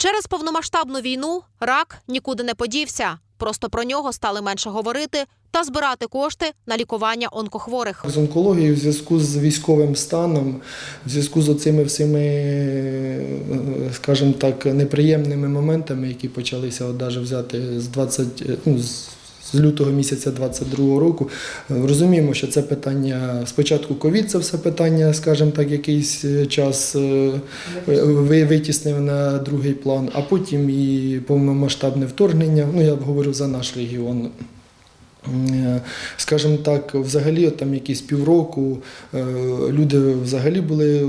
Через повномасштабну війну рак нікуди не подівся. Просто про нього стали менше говорити та збирати кошти на лікування онкохворих. З онкологією в зв'язку з військовим станом, в зв'язку з оцими всіми, скажімо так, неприємними моментами, які почалися от навіть взяти з 20, е, ну, з- з лютого місяця 22 року, е, розуміємо, що це питання спочатку ковід, це все питання, скажімо так, якийсь е, час е, ви- витіснив на другий план, а потім і повномасштабне вторгнення. Ну я б говорив за наш регіон. Е, Скажімо так, взагалі там якісь півроку е, люди взагалі були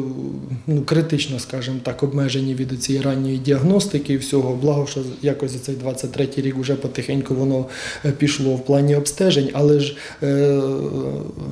ну, критично, скажімо так, обмежені від цієї ранньої діагностики і всього. Благо, що якось за цей 23-й рік вже потихеньку воно е, пішло в плані обстежень, але ж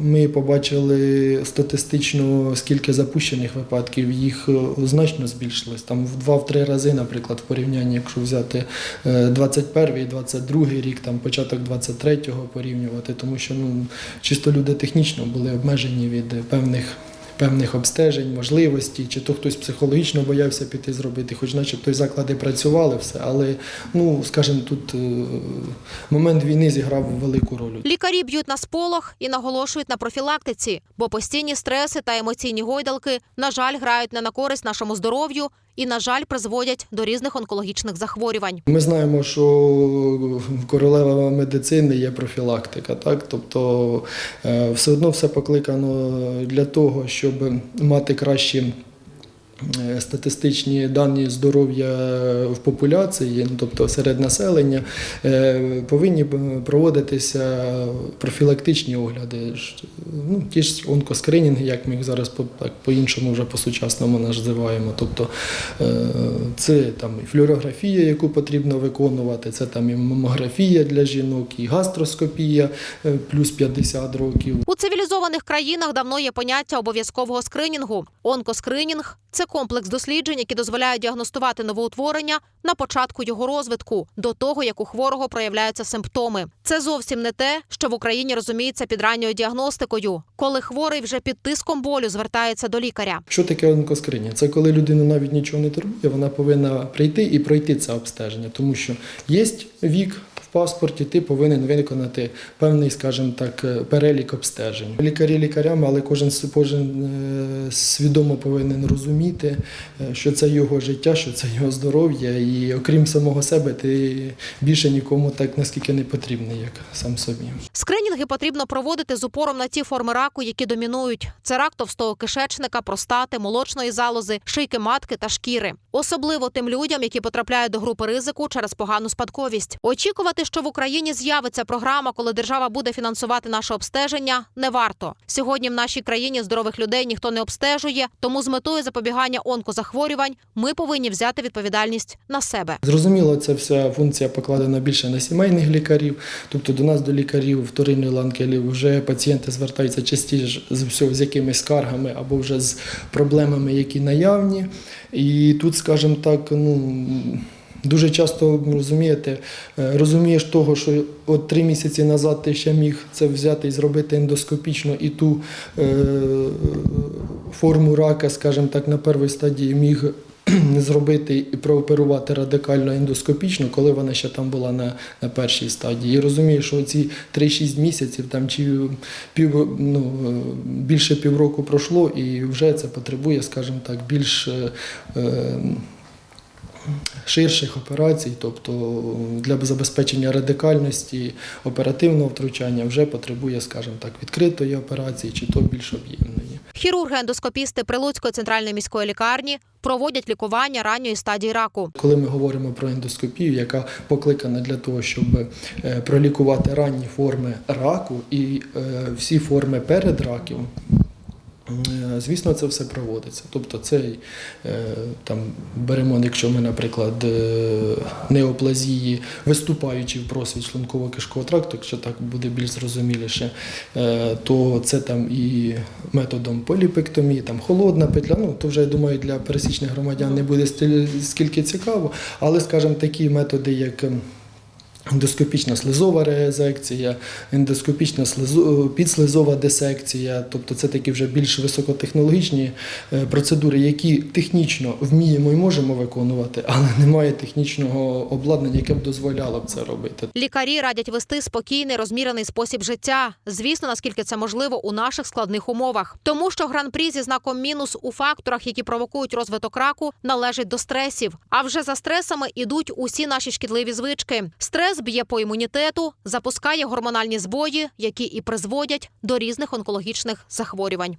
ми побачили статистично, скільки запущених випадків, їх значно збільшилось. Там в два-три рази, наприклад, в порівнянні, якщо взяти е, 21-й, 22-й рік, там початок 23-го порівнювати, тому що ну, чисто люди технічно були обмежені від певних. Певних обстежень, можливостей, чи то хтось психологічно боявся піти зробити, хоч начебто й заклади працювали все, але ну скажімо, тут е, момент війни зіграв велику роль. Лікарі б'ють на сполох і наголошують на профілактиці, бо постійні стреси та емоційні гойдалки, на жаль, грають не на користь нашому здоров'ю і, на жаль, призводять до різних онкологічних захворювань. Ми знаємо, що королева медицини є профілактика, так тобто е, все одно все покликано для того, щоб мати кращі. Е, Статистичні дані здоров'я в популяції, ну, тобто серед населення, е, повинні проводитися профілактичні огляди. Ну, ті ж онкоскринінги, як ми їх зараз по-іншому вже по-сучасному називаємо. Тобто е, це там і флюорографія, яку потрібно виконувати, це там і мамографія для жінок, і гастроскопія е, плюс 50 років. У цивілізованих країнах давно є поняття обов'язкового скринінгу. Онкоскринінг це комплекс досліджень, які дозволяють діагностувати новоутворення на початку його розвитку, до того як у хворого проявляються симптоми. Це зовсім не те, що в Україні розуміється під ранньою діагностикою, коли хворий вже під тиском болю звертається до лікаря. Що таке онкоскринінг? Це коли людина навіть нічого не турбує, вона повинна прийти і пройти це обстеження, тому що є вік. Паспорті ти повинен виконати певний, скажімо так, е, перелік обстежень. Лікарі лікарями, але кожен, кожен е, свідомо повинен розуміти, е, що це його життя, що це його здоров'я, і окрім самого себе, ти більше нікому так наскільки не потрібний, як сам собі. Скринінги потрібно проводити з упором на ті форми раку, які домінують: це рак товстого кишечника, простати, молочної залози, шийки матки та шкіри. Особливо тим людям, які потрапляють до групи ризику через погану спадковість. Очікувати, що в Україні з'явиться програма, коли держава буде фінансувати наше обстеження, не варто. Сьогодні в нашій країні здорових людей ніхто не обстежує, тому з метою запобігання онкозахворювань ми повинні взяти відповідальність на себе. Зрозуміло, це вся функція покладена більше на сімейних лікарів. Тобто до нас, до лікарів вторинної ланки, вже пацієнти звертаються частіше з всього з якимись скаргами або вже з проблемами, які наявні. І тут, скажімо так, ну. Дуже часто розумієте, е, розумієш того, що от три місяці назад ти ще міг це взяти і зробити ендоскопічно, і ту е, форму рака, скажімо так, на першій стадії міг зробити і прооперувати радикально ендоскопічно, коли вона ще там була на, на першій стадії. І розумію, що ці 3-6 місяців там чи пів, ну, е, більше півроку пройшло, і вже це потребує, скажімо так, більш. е, е, Ширших операцій, тобто для забезпечення радикальності оперативного втручання вже потребує, скажімо так, відкритої операції чи то більш об'ємної. Хірурги-ендоскопісти Прилуцької центральної міської лікарні проводять лікування ранньої стадії раку. Коли ми говоримо про ендоскопію, яка покликана для того, щоб е, пролікувати ранні форми раку і е, всі форми передраків, е, звісно, це все проводиться. Тобто, це е, там беремо, якщо ми, наприклад, е, неоплазії, виступаючи в просвіт шлунково-кишкового тракту, якщо так буде більш зрозуміліше, е, то це там і методом поліпектомії, там холодна петля. Ну то вже я думаю, для пересічних громадян не буде стиль- скільки цікаво, але, скажімо, такі методи, як ем, Ендоскопічна слизова резекція, ендоскопічна слизо- підслизова дисекція, тобто це такі вже більш високотехнологічні е, процедури, які технічно вміємо і можемо виконувати, але немає технічного обладнання, яке б дозволяло б це робити. Лікарі радять вести спокійний розмірений спосіб життя. Звісно, наскільки це можливо у наших складних умовах, тому що гран-прі зі знаком мінус у факторах, які провокують розвиток раку, належить до стресів. А вже за стресами ідуть усі наші шкідливі звички. Стрес б'є по імунітету, запускає гормональні збої, які і призводять до різних онкологічних захворювань.